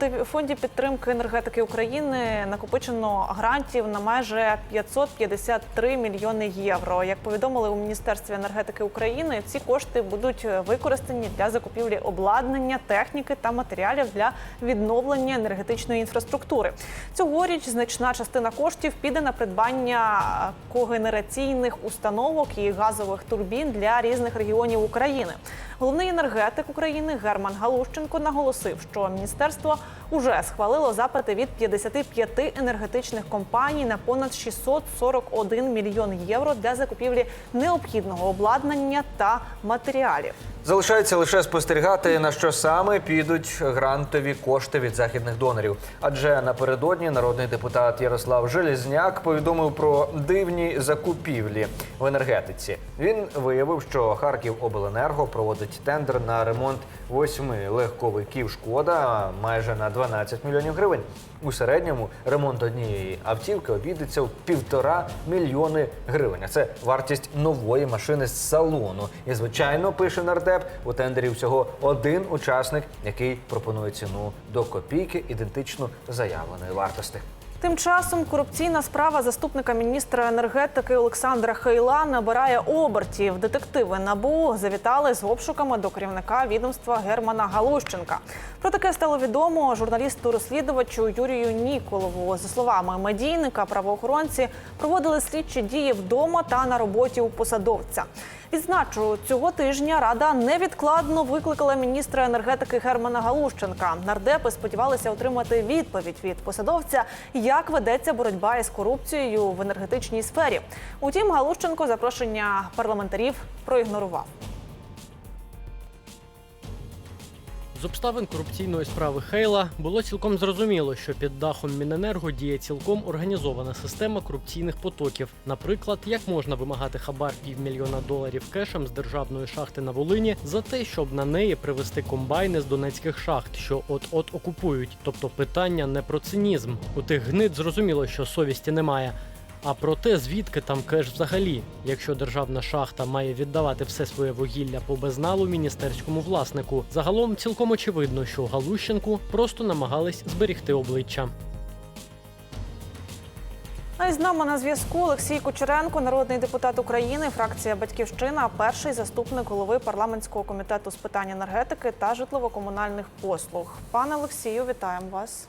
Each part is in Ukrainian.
фонді, фонді підтримки енергетики України накопичено грантів на майже 553 мільйони євро. Як повідомили у міністерстві енергетики України, ці кошти будуть використані для закупівлі обладнання, техніки та матеріалів для відновлення енергетичної інфраструктури. Цьогоріч значна частина коштів піде на придбання когенераційних установок і газових турбін для різних регіонів України. Головний енергетик України Герман Галущенко наголосив, що міністерство уже схвалило запити від 55 енергетичних компаній на понад 641 мільйон євро для закупівлі необхідного обладнання та матеріалів. Залишається лише спостерігати, на що саме підуть грантові кошти від західних донорів. Адже напередодні народний депутат Ярослав Железняк повідомив про дивні закупівлі в енергетиці. Він виявив, що Харків Обленерго проводить тендер на ремонт восьми легковиків Шкода майже на 12 мільйонів гривень. У середньому ремонт однієї автівки обійдеться в півтора мільйони гривень. Це вартість нової машини з салону. І звичайно, пише нардеп, у тендері всього один учасник, який пропонує ціну до копійки, ідентичну заявленої вартості. Тим часом корупційна справа заступника міністра енергетики Олександра Хейла набирає обертів. Детективи набу завітали з обшуками до керівника відомства Германа Галущенка. Про таке стало відомо журналісту-розслідувачу Юрію Ніколову. За словами медійника, правоохоронці проводили слідчі дії вдома та на роботі у посадовця. Відзначу, цього тижня рада невідкладно викликала міністра енергетики Германа Галущенка. Нардепи сподівалися отримати відповідь від посадовця, як ведеться боротьба із корупцією в енергетичній сфері. Утім, Галущенко запрошення парламентарів проігнорував. З обставин корупційної справи Хейла було цілком зрозуміло, що під дахом Міненерго діє цілком організована система корупційних потоків. Наприклад, як можна вимагати хабар півмільйона доларів кешем з державної шахти на Волині за те, щоб на неї привезти комбайни з донецьких шахт, що от-от окупують. Тобто питання не про цинізм. У тих гнид зрозуміло, що совісті немає. А про те, звідки там кеш взагалі, якщо державна шахта має віддавати все своє вугілля по безналу міністерському власнику, загалом цілком очевидно, що Галущенку просто намагались зберігти обличчя. А з нами на зв'язку Олексій Кучеренко, народний депутат України, фракція Батьківщина, перший заступник голови парламентського комітету з питань енергетики та житлово-комунальних послуг. Пане Олексію, вітаємо вас.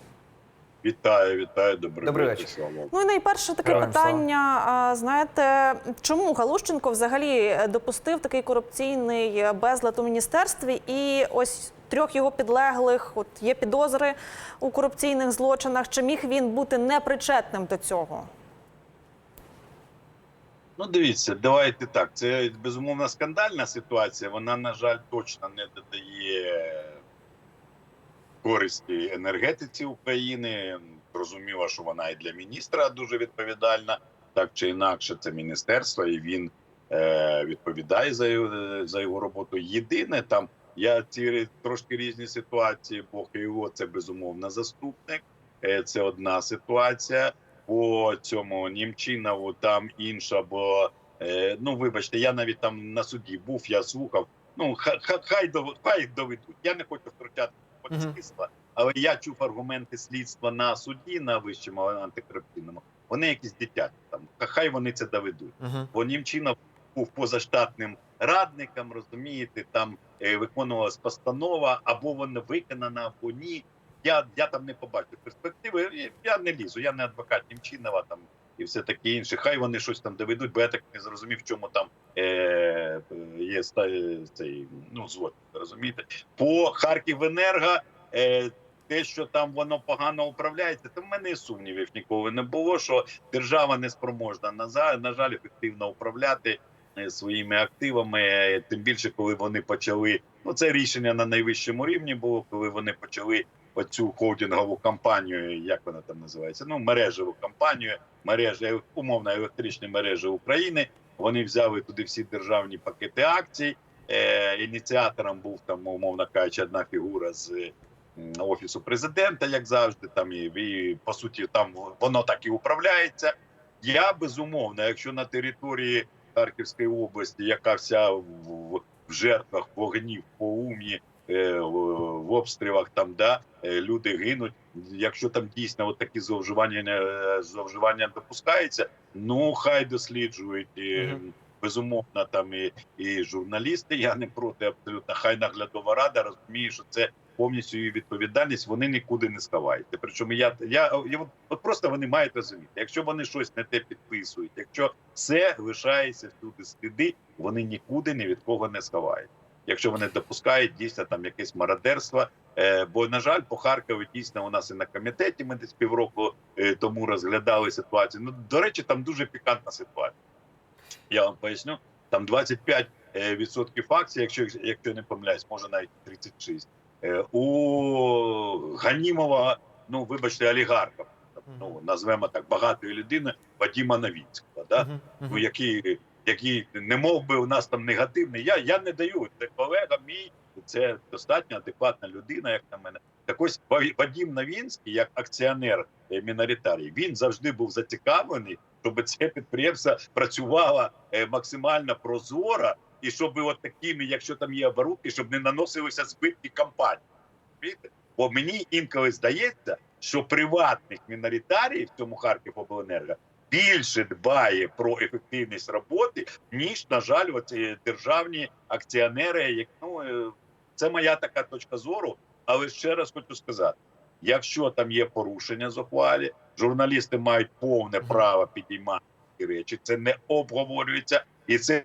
Вітаю, вітаю, добрий, Добрий вечір. вечір. Ну і найперше таке Героям питання. а, Знаєте, чому Галущенко взагалі допустив такий корупційний безлад у міністерстві? І ось трьох його підлеглих, от є підозри у корупційних злочинах. Чи міг він бути непричетним до цього? Ну, дивіться, давайте так. Це безумовно скандальна ситуація. Вона, на жаль, точно не додає користі енергетиці України. Зрозуміло, що вона і для міністра дуже відповідальна, так чи інакше, це міністерство, і він е, відповідає за його, за його роботу. Єдине там. Я ці трошки різні ситуації, бо його це безумовно заступник. Е, Це одна ситуація. По цьому Німчинову там інша, бо е, ну вибачте, я навіть там на суді був, я слухав. Ну хай хай доведуть. Я не хочу втручати слідства, але я чув аргументи слідства на суді на вищому антикорупційному. Вони якісь дитячі там. Хай вони це доведуть Угу. бо Німчинов був позаштатним радником, розумієте, там е, виконувалась постанова, або вона виконана, або ні. Я, я там не побачив перспективи. Я не лізу, я не адвокат Німчинова там і все таке інше. Хай вони щось там доведуть, бо я так не зрозумів, в чому там е, є ста- цей ну злочин, розумієте. По Харківенерго е, те, що там воно погано управляється, то в мене сумнівів ніколи не було. Що держава не спроможна на жаль ефективно управляти е, своїми активами. е, Тим більше, коли вони почали ну це рішення на найвищому рівні було, коли вони почали оцю холдингову компанію, як вона там називається? Ну мережеву компанію, мережа умовно електричні мережі України. Вони взяли туди всі державні пакети акцій. Е, ініціатором був там, умовно кажучи, одна фігура з офісу президента, як завжди. Там і, і по суті, там воно так і управляється. Я безумовно, якщо на території Харківської області, яка вся в, в жертвах вогнів по умі, в, в обстрілах там да е, люди гинуть. Якщо там дійсно от такі зловживання зловживання допускаються, ну хай досліджують і, Мгм. безумовно там і, і журналісти. Я не проти абсолютно. Хай наглядова рада розуміє, що це повністю її відповідальність. Вони нікуди не сховаються. Причому я я, я от, просто вони мають розуміти, якщо вони щось не те підписують, якщо все лишається всюди сліди, вони нікуди ні від кого не сховають. Якщо вони допускають дійсно там якесь мародерство, Е, бо на жаль, по Харкові дійсно у нас і на комітеті ми десь півроку е, тому розглядали ситуацію. Ну до речі, там дуже пікантна ситуація. Я вам поясню. Там 25 е, відсотків акцій, якщо якщо не помиляюсь, може навіть 36. Е, у Ганімова, ну вибачте, олігарха, ну назвемо так багатої людини Вадима Новінського. Да? Ну, який, який не мов би у нас там негативний. Я, я не даю. Це колега мій, це достатньо адекватна людина, як на мене. Так ось Ва- Вадим Новінський, як акціонер е, міноритарій, він завжди був зацікавлений, щоб це підприємство працювало е, максимально прозоро, і щоб от такими, якщо там є оборудки, щоб не наносилися збитки компанії. Бо мені інколи здається, що приватних міноритарій в цьому Харківобленерго більше дбає про ефективність роботи, ніж, на жаль, оці державні акціонери. Як ну е, це моя така точка зору. Але ще раз хочу сказати: якщо там є порушення зухвалі, журналісти мають повне право підіймати ці речі. Це не обговорюється, і це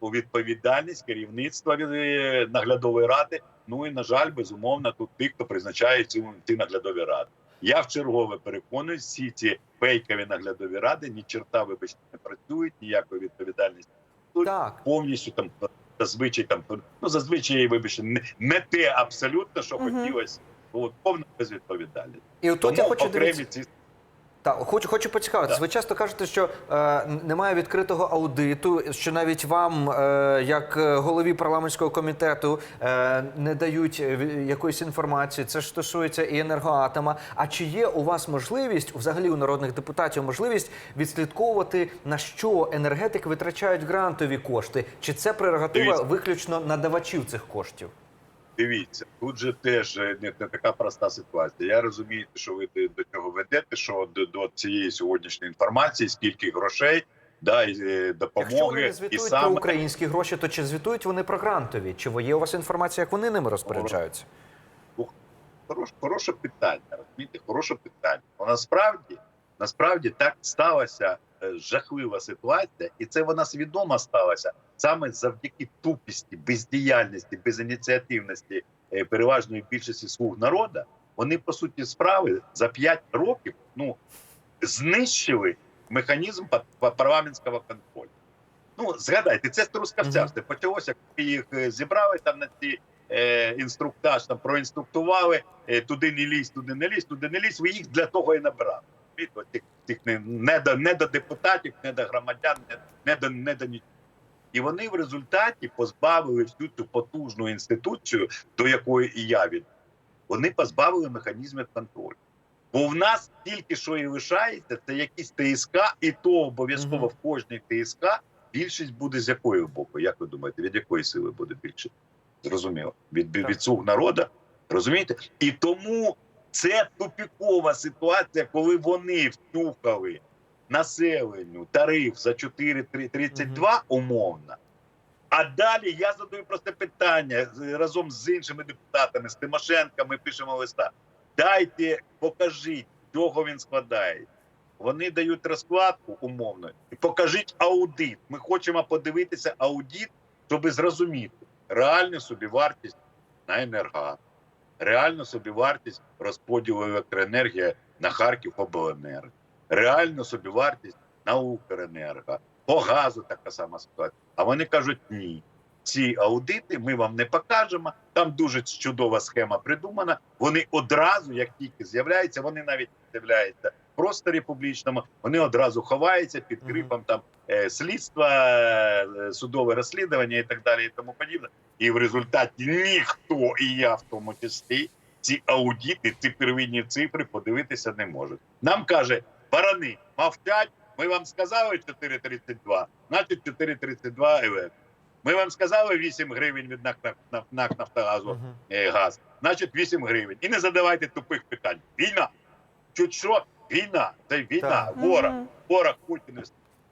у відповідальність керівництва е, наглядової ради. Ну і на жаль, безумовно, тут тих, хто призначає ці наглядові ради. Я в чергове переконую, всі ці фейкові наглядові ради ні черта, вибачте, не працюють, ніякої відповідальності Так. повністю там зазвичай там ну зазвичай, вибачте, не, не те абсолютно, що угу. хотілося. було повна безвідповідальність. І от тут я хочу окремі дивитися. ці Так, хочу, хочу поцікавитися. Так. Ви часто кажете, що е, немає відкритого аудиту, що навіть вам, е, як е, голові парламентського комітету, е, не дають е, якоїсь інформації. Це ж стосується і енергоатома. А чи є у вас можливість, взагалі у народних депутатів, можливість відслідковувати на що енергетики витрачають грантові кошти? Чи це прерогатива Дивіться. виключно надавачів цих коштів? Дивіться, тут же теж е, не, не така проста ситуація. Я розумію, що ви до до цього ведете, що до, до цієї сьогоднішньої інформації, скільки грошей, да, і е, Якщо вони допомоги, не і звітують про українські гроші, то чи звітують вони про грантові? Чи є у вас інформація, як вони ними розпоряджаються? Хороше, хороше питання. Розумієте, хороше питання. Бо насправді, насправді так сталася е, жахлива ситуація, і це вона свідомо сталася саме завдяки тупісті, бездіяльності, безініціативності е, переважної більшості слуг народу. Вони по суті справи за 5 років ну знищили механізм па- па- парламентського контролю. Ну згадайте, це з трускавця. Почалося, коли їх е, зібрали там на ці е, інструктаж, там проінструктували, е, туди не лізь, туди не лізь, туди не лізь. Ви їх для того і набирали. Розумієте, Тих, тих не, не, до, не до депутатів, не до громадян, не, не до не до нічого. І вони в результаті позбавили всю цю потужну інституцію, до якої і я від вони позбавили механізмів контролю. Бо в нас тільки що і лишається, це якісь ТСК, і то обов'язково в кожній ТСК більшість буде з якої боку? Як ви думаєте, від якої сили буде більше? Зрозуміло. Від, від, від слуг народу. Розумієте? І тому це тупікова ситуація, коли вони втюхали населенню тариф за 4,32 умовно. А далі я задаю просте питання разом з іншими депутатами, з Тимошенко, ми пишемо листа. Дайте, покажіть, чого він складає. Вони дають розкладку умовно і покажіть аудит. Ми хочемо подивитися аудит, щоб зрозуміти реальну собівартість на енергоатом, реальну собівартість розподілу електроенергії на Харків обленерго, реальну собівартість на Укренерго, по газу така сама ситуація. А вони кажуть ні. Ці аудити ми вам не покажемо. Там дуже чудова схема придумана. Вони одразу, як тільки з'являються, вони навіть з'являються просторі публічному. Вони одразу ховаються під крипом там е, слідства, е, судове розслідування і так далі, і тому подібне. І в результаті ніхто, і я в тому числі, ці аудити, ці первинні цифри подивитися не можуть. Нам каже, барани, мовчать. Ми вам сказали 4,32, значить 4,32 ЕВ. Ми вам сказали 8 гривень від НАК, «Наф- НАК Нафтогазу е, газ, значить 8 гривень. І не задавайте тупих питань. Війна. Чуть що? Війна. Це війна. Так. Ворог. Ворог Путіна.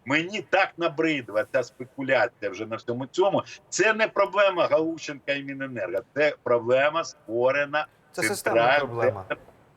Мені так набридла ця спекуляція вже на всьому цьому. Це не проблема Галущенка і Міненерго. Це проблема створена. Це системна проблема.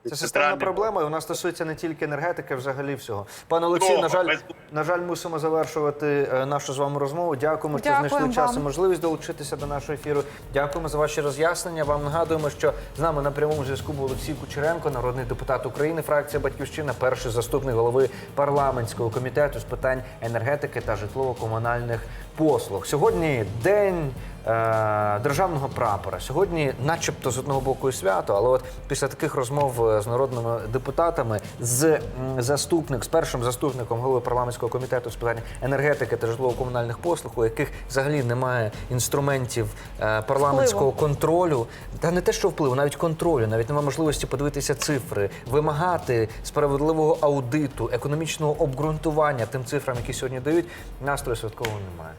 Це системна проблема, і вона стосується не тільки енергетики, а взагалі всього. Пане Олексію, Того, на жаль, на жаль, мусимо завершувати е, нашу з вами розмову. Дякуємо, що Дякуємо знайшли час і можливість долучитися до нашого ефіру. Дякуємо за ваші роз'яснення. Вам нагадуємо, що з нами на прямому зв'язку був Олексій Кучеренко, народний депутат України, фракція Батьківщина, перший заступник голови парламентського комітету з питань енергетики та житлово-комунальних послуг. Сьогодні день. Е, Державного прапора сьогодні, начебто, з одного боку і свято, але от після таких розмов е, з народними депутатами, з заступник, з першим заступником голови парламентського комітету з питань енергетики та житлово-комунальних послуг, у яких взагалі немає інструментів е, парламентського контролю, та не те, що впливу, навіть контролю, навіть немає можливості подивитися цифри, вимагати справедливого аудиту, економічного обґрунтування тим цифрам, які сьогодні дають. Настрою святкового немає.